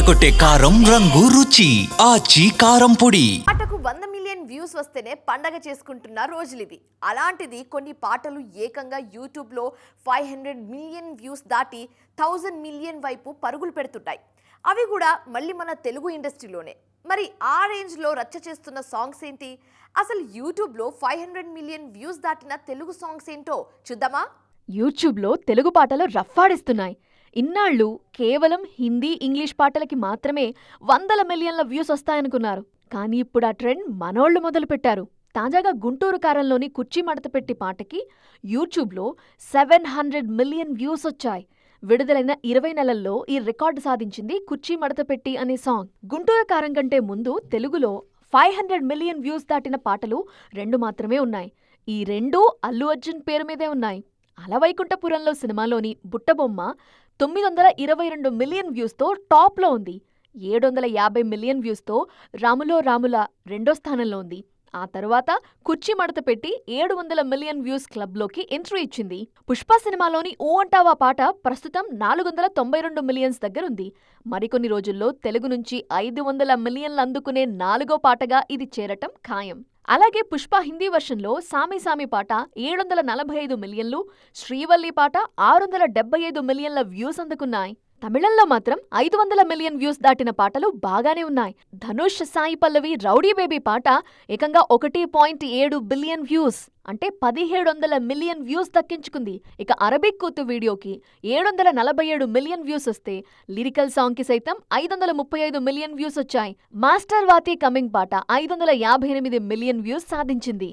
అదరకొట్టే కారం రంగు రుచి ఆచి కారం పొడి. పాటకు వంద మిలియన్ వ్యూస్ వస్తేనే పండగ చేసుకుంటున్న రోజులు ఇవి అలాంటిది కొన్ని పాటలు ఏకంగా యూట్యూబ్లో ఫైవ్ హండ్రెడ్ మిలియన్ వ్యూస్ దాటి థౌజండ్ మిలియన్ వైపు పరుగులు పెడుతుంటాయి అవి కూడా మళ్ళీ మన తెలుగు ఇండస్ట్రీలోనే. మరి ఆ రేంజ్లో రచ్చ చేస్తున్న సాంగ్స్ ఏంటి? అసలు యూట్యూబ్లో ఫైవ్ హండ్రెడ్ మిలియన్ వ్యూస్ దాటిన తెలుగు సాంగ్స్ ఏంటో చూద్దామా? యూట్యూబ్లో తెలుగు పాటలు రఫ్ఫాడిస్తున్నాయి ఇన్నాళ్ళు కేవలం హిందీ ఇంగ్లీష్ పాటలకి మాత్రమే వందల మిలియన్ల వ్యూస్ వస్తాయనుకున్నారు. కానీ ఇప్పుడు ఆ ట్రెండ్ మనోళ్ళు మొదలుపెట్టారు. తాజాగా గుంటూరు కారంలోని కుర్చీ మడత పెట్టి పాటకి యూట్యూబ్లో సెవెన్ హండ్రెడ్ మిలియన్ వ్యూస్ వచ్చాయి. విడుదలైన ఇరవై నెలల్లో ఈ రికార్డు సాధించింది కుర్చీ మడత పెట్టి అనే సాంగ్. గుంటూరు కారం కంటే ముందు తెలుగులో ఫైవ్ హండ్రెడ్ మిలియన్ వ్యూస్ దాటిన పాటలు రెండు మాత్రమే ఉన్నాయి. ఈ రెండూ అల్లు అర్జున్ పేరు మీదే ఉన్నాయి. అలవైకుంఠపురంలో సినిమాలోని బుట్టబొమ్మ తొమ్మిది వందల ఇరవై రెండు మిలియన్ వ్యూస్తో టాప్లో ఉంది. ఏడు వందల యాభై మిలియన్ వ్యూస్తో రాములో రాముల రెండో స్థానంలో ఉంది. ఆ తరువాత కుర్చీ మడత పెట్టి ఏడు వందల మిలియన్ వ్యూస్ క్లబ్లోకి ఎంట్రీ ఇచ్చింది. పుష్ప సినిమాలోని ఓ అంటావా పాట ప్రస్తుతం నాలుగు వందల తొంభై రెండు మిలియన్స్ దగ్గరుంది మరికొన్ని రోజుల్లో తెలుగు నుంచి ఐదు వందల మిలియన్లు అందుకునే నాలుగో పాటగా ఇది చేరటం ఖాయం. అలాగే పుష్ప హిందీ వర్షన్లో సామి సామి పాట ఏడు వందల నలభై ఐదు మిలియన్లు శ్రీవల్లి పాట ఆరు వందల డెబ్బై ఐదు మిలియన్ల వ్యూస్ అందుకున్నాయి. తమిళంలో మాత్రం ఐదు వందల మిలియన్ వ్యూస్ దాటిన పాటలు బాగానే ఉన్నాయి. ధనుష్ సాయి పల్లవి రౌడీ బేబీ పాట ఏకంగా ఒకటి పాయింట్ ఏడు బిలియన్ వ్యూస్ అంటే పదిహేడు వందల మిలియన్ వ్యూస్ దక్కించుకుంది. ఇక అరబిక్ కూతు వీడియోకి ఏడు వందల నలభై ఏడు మిలియన్ వ్యూస్ వస్తే లిరికల్ సాంగ్కి సైతం ఐదు వందల ముప్పై ఐదు మిలియన్ వ్యూస్ వచ్చాయి. మాస్టర్ వాతి కమింగ్ పాట ఐదు వందల యాభై ఎనిమిది మిలియన్ వ్యూస్ సాధించింది.